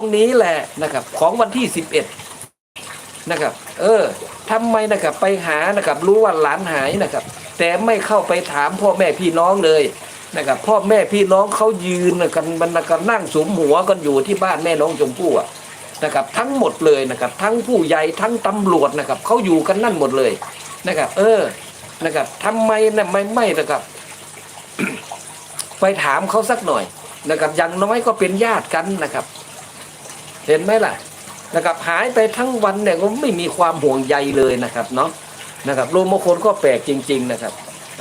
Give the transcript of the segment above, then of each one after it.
ตรงนี้แหละนะครับ ของวันที่สิบเอ็ดนะครับ เออทำไมนะครับไปหานะครับ รู้ว่าหลานหายนะครับ แต่ไม่เข้าไปถามพ่อแม่พี่น้องเลยนะครับ พ่อแม่พี่น้องเขายืนกันมันกันนั่งสุมหัวกันอยู่ที่บ้านแม่น้องชมพู่อะนะครับ ทั้งหมดเลยนะครับ ทั้งผู้ใหญ่ทั้งตำรวจนะครับเขาอยู่กันนั่นหมดเลยนะครับ เออนะครับทำไมนะไม่ไม่นะครับ ไปถามเขาสักหน่อยนะครับอย่างน้อยก็เป็นญาติกันนะครับ เห็นไหมล่ะนะครับหายไปทั้งวันเนี่ยก็ไม่มีความห่วงใยเลยนะครับเนาะนะครับรวมบางคนก็แปลกจริง ๆนะครับ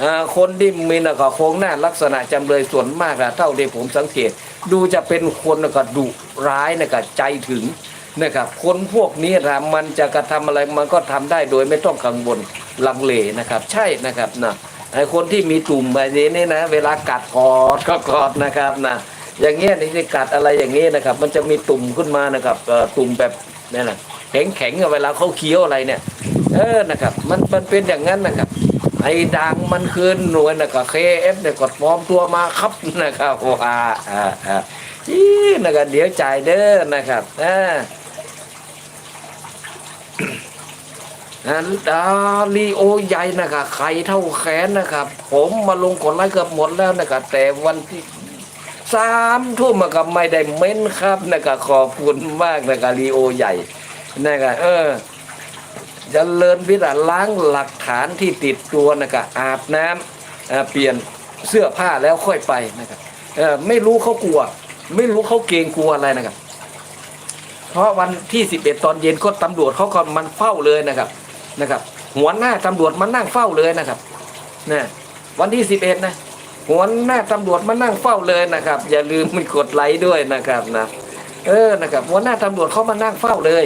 อ่าคนที่มีนะครับโครงหน้าลักษณะจำเลยส่วนมากอะเท่าที่ผมสังเกต ดูจะเป็นคนนะครับดุร้ายนะครับใจถึงนะครับคนพวกนี้นะมันจะกระทำอะไรมันก็ทำได้โดยไม่ต้องกังวลลังเลนะครับ ใช่นะครับนะไอ้คนที่มีตุ่มแบบนี้นี่นะ เวลากัดกอดก็กอดนะครับนะ อย่างเงี้ยนี่ที่กัดอะไรอย่างเงี้นะครับ มันจะมีตุ่มขึ้นมานะครับตุ่มแบบนี่นะแข็งแข็งเวลาเขาเคี้ยวอะไรเนี่ยเออนะครับ มันมันเป็นอย่างนั้นนะครับ ไอ้ดังมันคืนหน่วยนะครับเคเอฟเนี่ยกดปลอมตัวมาครับนะครับว่าอ่าอ่าอีนะครับเดี๋ยวจ่ายเด้อนะครับอ่าอันดาลีโอใหญ่นะครับไข่เท่าแขนนะครับ ผมมาลงกดไลค์เกือบหมดแล้วนะครับแต่วันที่ สามทุ่มกับไม่ได้เม้นครับนะครับขอบคุณมากนะครับลีโอใหญ่นะครับเออจะเลิญวิทย์ล้างหลักฐานที่ติดตัวนะครับอาบน้ำเเปลี่ยนเสื้อผ้าแล้วค่อยไปนะครับเออไม่รู้เขากลัว ไม่รู้เขาเกรงกลัวอะไรนะครับ เพราะวันที่สิบเอ็ดตอนเย็นก็ตำรวจเขาก็มันเฝ้าเลยนะครับนะครับ หัวหน้าตำรวจมันนั่งเฝ้าเลยนะครับนะวันที่สิบเอ็ดนะ หัวหน้าตำรวจมานั่งเฝ้าเลยนะครับ อย่าลืมมีกดไลค์ด้วยนะครับนะเออนะครับหัวหน้าตำรวจเขามานั่งเฝ้าเลย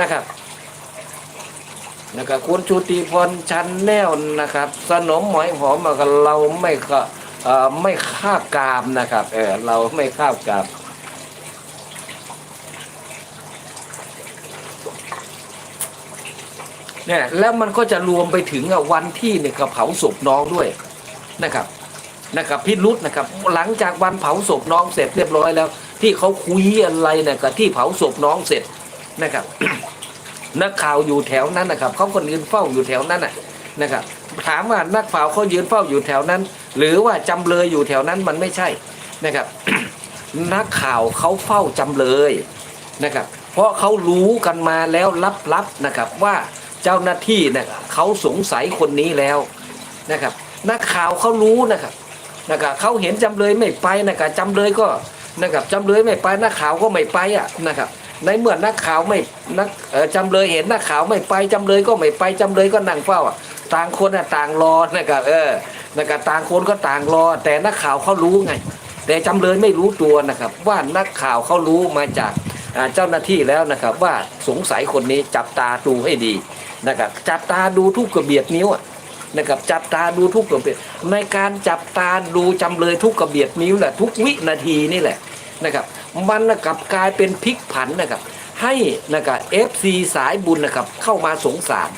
นะครับนะครับคุณชูตีพรชันแนวนะครับ สนมหมอยหอมกับเราไม่ค่ะเอ่อไม่ข้าบกามนะครับเออเราไม่ข้าบกามเนี่ยแล้วมันก็จะรวมไปถึงวันที่เนี่ยก็เผาศพน้องด้วยนะครับ นะครับพิรุษนะครับหลังจากวันเผาศพน้องเสร็จเรียบร้อยแล้ว ที่เขาคุยอะไรนะกับที่เผาศพน้องเสร็จนะครับนักข่าวอยู่แถวนั้นนะครับเขาคนยืนเฝ้าอยู่แถวนั้นนะนะครับถามว่านักข่าวเขายืนเฝ้าอยู่แถวนั้น หรือว่าจำเลยอยู่แถวนั้นมันไม่ใช่นะครับนักข่าวเขาเฝ้าจำเลยนะครับเพราะเขารู้กันมาแล้วลับๆนะครับว่าเจ้าหน้าที่เนี่ยเขาสงสัยคนนี้แล้วนะครับนักข่าวเขารู้นะครับ นะครับเขาเห็นจำเลยไม่ไปนะครับจำเลยก็นะครับจำเลยไม่ไปนักข่าวก็ไม่ไปอะนะครับในเมื่อนักข่าวไม่นักจำเลยเห็นนักข่าวไม่ไปจำเลยก็ไม่ไปจำเลยก็นั่งเฝ้าอะต่างคนอะต่างรอนะครับเออนะครับต่างคนก็ต่างรอ แต่นักข่าวเขารู้ไง แต่จำเลยไม่รู้ตัวนะครับ ว่านักข่าวเขารู้มาจากเจ้าหน้าที่แล้วนะครับว่าสงสัยคนนี้จับตาดูให้ดีนะครับจับตาดูทุกกระเบียดนิ้ว นะครับจับตาดูทุกกระเบียดในการจับตาดูจำเลยทุกกระเบียดนิ้วแหละทุกวินาทีนี่แหละนะครับมันนะกลับกลายเป็นพลิกผันนะครับให้นะครับเอฟซีสายบุญนะครับเข้ามาสงสาร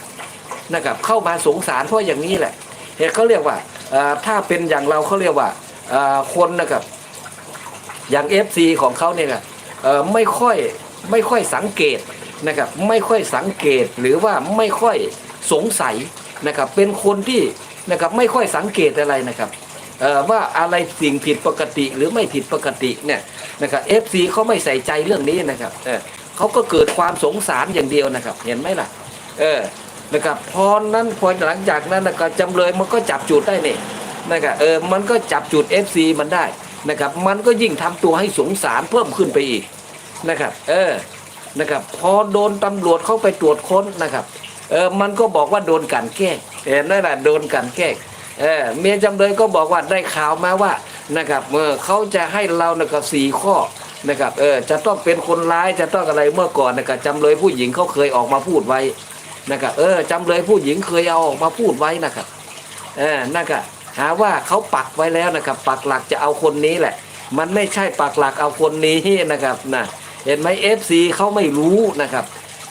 นะครับเข้ามาสงสารเพราะอย่างนี้แหละเหตุเขาเรียกว่าถ้าเป็นอย่างเราเขาเรียกว่าคนนะครับอย่างเอฟซีของเขาเนี่ยนะไม่ค่อยไม่ค่อยสังเกตนะครับไม่ค่อยสังเกตหรือว่าไม่ค่อย สงสัยนะครับเป็นคนที่นะครับไม่ค่อยสังเกตอะไรนะครับว่าอะไรสิ่งผิดปกติหรือไม่ผิดปกติเนี่ยนะครับเอฟซีเขาไม่ใส่ใจเรื่องนี้นะครับเออเขาก็เกิดความสงสารอย่างเดียวนะครับ เห็นไหมล่ะ เออนะครับพอนั้นพอหลังจากนั้นนะครับจำเลยมันก็จับจุดได้เนี่ยนะครับเออมันก็จับจุด FC มันได้นะครับ มันก็ยิ่งทำตัวให้สงสารเพิ่มขึ้นไปอีกนะครับ เออนะครับ พอโดนตำรวจเข้าไปตรวจค้นนะครับ เออมันก็บอกว่าโดนกันแกล้งเห็นไหมล่ะโดนกันแกล้งเออเมียจำเลยก็บอกว่าได้ข่าวมาว่านะครับเมื่อเขาจะให้เรานะครับสี่ข้อนะครับเออจะต้องเป็นคนร้ายจะต้องอะไรเมื่อก่อนนะครับจำเลยผู้หญิงเขาเคยออกมาพูดไว้นะครับเออจำเลยผู้หญิงเคยเอาออกมาพูดไว้นะครับเออนะครับหาว่าเขาปักไว้แล้วนะครับ ปักหลักจะเอาคนนี้แหละ มันไม่ใช่ปักหลักเอาคนนี้นะครับนะเห็นไหมเอฟซีเขาไม่รู้นะครับ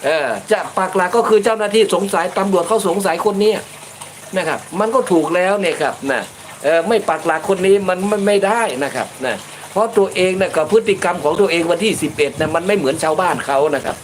เออจะปากหลักก็คือเจ้าหน้าที่สงสัยตำรวจเขาสงสัยคนนี้นะครับ มันก็ถูกแล้วเนี่ยครับนะเออไม่ปากหลักคนนี้มันไม่ไม่ได้นะครับนะเพราะตัวเองเนี่ยกับพฤติกรรมของตัวเองวันที่สิบเอ็ดเนี่ยมันไม่เหมือนชาวบ้านเขานะครับ